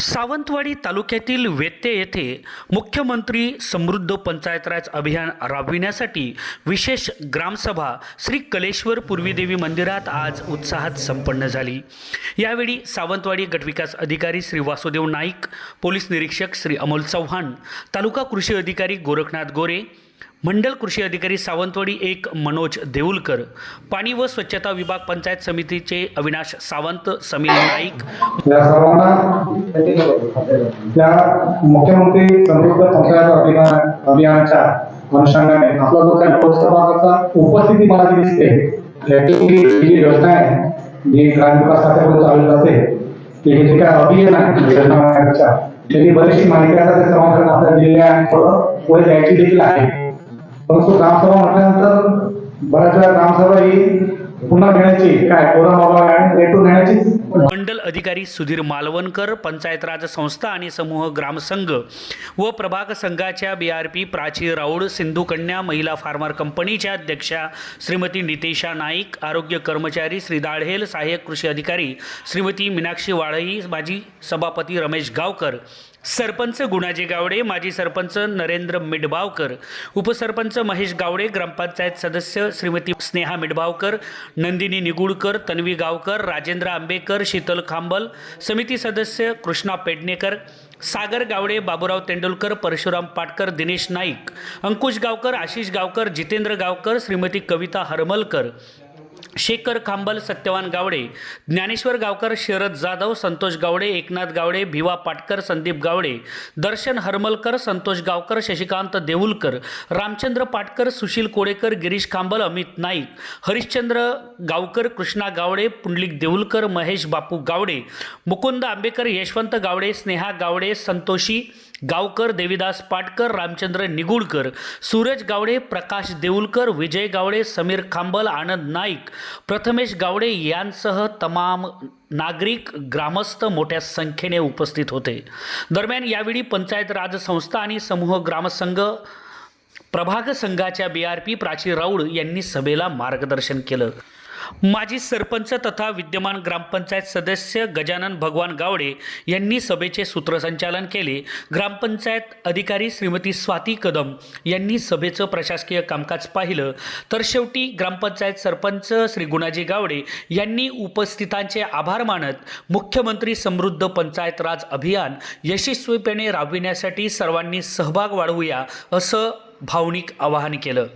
सावंतवाडी तालुक्यातील वेत्ते येथे मुख्यमंत्री समृद्ध पंचायत राज अभियान राबविण्यासाठी विशेष ग्रामसभा श्री कलेश्वर पूर्वीदेवी मंदिरात आज उत्साहात संपन्न झाली. यावेळी सावंतवाडी गटविकास अधिकारी श्री वासुदेव नाईक पोलीस निरीक्षक श्री अमोल चव्हाण तालुका कृषी अधिकारी गोरखनाथ गोरे मंडल कृषी अधिकारी सावंतवाडी एक मनोज देऊलकर पाणी व स्वच्छता विभाग पंचायत समितीचे अविनाश सावंत समीर नाईक. या सर्वांना त्या मुख्यमंत्री समृद्ध पंचायत अभियान अभियानाच्या अनुषंगाने आपला जो काही लोकसभाचा उपस्थिती मला जी दिसते याची जी योजना आहे जी ग्रामविकास खात्याकडून चालू जाते की हे जे काय अभियान आहे योजना आयोगाच्या, त्याची बरीचशी माहिती आता त्या सर्वांकडे आपल्या दिलेल्या आहे. पुढे द्यायची देखील आहे. परंतु ग्रामसभा म्हटल्यानंतर बऱ्याच वेळा ग्रामसभा ही पुन्हा घेण्याची काय कोरा बाबा रेटून घेण्याची? मंडल अधिकारी सुधीर मालवणकर पंचायत राज संस्था आणि समूह ग्रामसंघ व प्रभाग संघाच्या B R P Prachi Raut Sindhu कन्या महिला फार्मर कंपनीच्या अध्यक्षा श्रीमती नितेशा नाईक आरोग्य कर्मचारी श्री दाढेल सहाय्यक कृषी अधिकारी श्रीमती मीनाक्षी वाळई माजी सभापती रमेश गावकर सरपंच गुणाजी गावडे माजी सरपंच नरेंद्र मिडबावकर उपसरपंच महेश गावडे ग्रामपंचायत सदस्य श्रीमती स्नेहा मिडबावकर नंदिनी निगुडकर तन्वी गावकर राजेंद्र आंबेकर शीतल खांबल समिती सदस्य कृष्णा पेडणेकर सागर गावडे बाबूराव तेंडुलकर परशुराम पाटकर दिनेश नाईक अंकुश गावकर आशिष गावकर जितेंद्र गावकर श्रीमती कविता हरमलकर शेखर खांबल सत्यवान गावडे ज्ञानेश्वर गावकर शरद जाधव संतोष गावडे एकनाथ गावडे भिवा पाटकर संदीप गावडे दर्शन हरमलकर संतोष गावकर शशिकांत देऊलकर रामचंद्र पाटकर सुशील कोडेकर गिरीश खांबल अमित नाईक हरिश्चंद्र गावकर कृष्णा गावडे पुंडलिक देऊलकर महेश बापू गावडे मुकुंद आंबेकर यशवंत गावडे स्नेहा गावडे संतोषी गावकर देविदास पाटकर रामचंद्र निगुडकर सूरज गावडे प्रकाश देऊलकर विजय गावडे समीर खांबल आनंद नाईक प्रथमेश गावडे यांसह तमाम नागरिक ग्रामस्थ मोठ्या संख्येने उपस्थित होते. दरम्यान यावेळी पंचायत राज संस्था आणि समूह ग्रामसंघ प्रभाग संघाच्या B R P Prachi Raut यांनी सभेला मार्गदर्शन केलं. माजी सरपंच तथा विद्यमान ग्रामपंचायत सदस्य गजानन भगवान गावडे यांनी सभेचे सूत्रसंचालन केले. ग्रामपंचायत अधिकारी श्रीमती स्वाती कदम यांनी सभेचं प्रशासकीय कामकाज पाहिलं. तर शेवटी ग्रामपंचायत सरपंच श्री गुणाजी गावडे यांनी उपस्थितांचे आभार मानत मुख्यमंत्री समृद्ध पंचायत राज अभियान यशस्वीपणे राबविण्यासाठी सर्वांनी सहभाग वाढवूया असं भावनिक आवाहन केलं.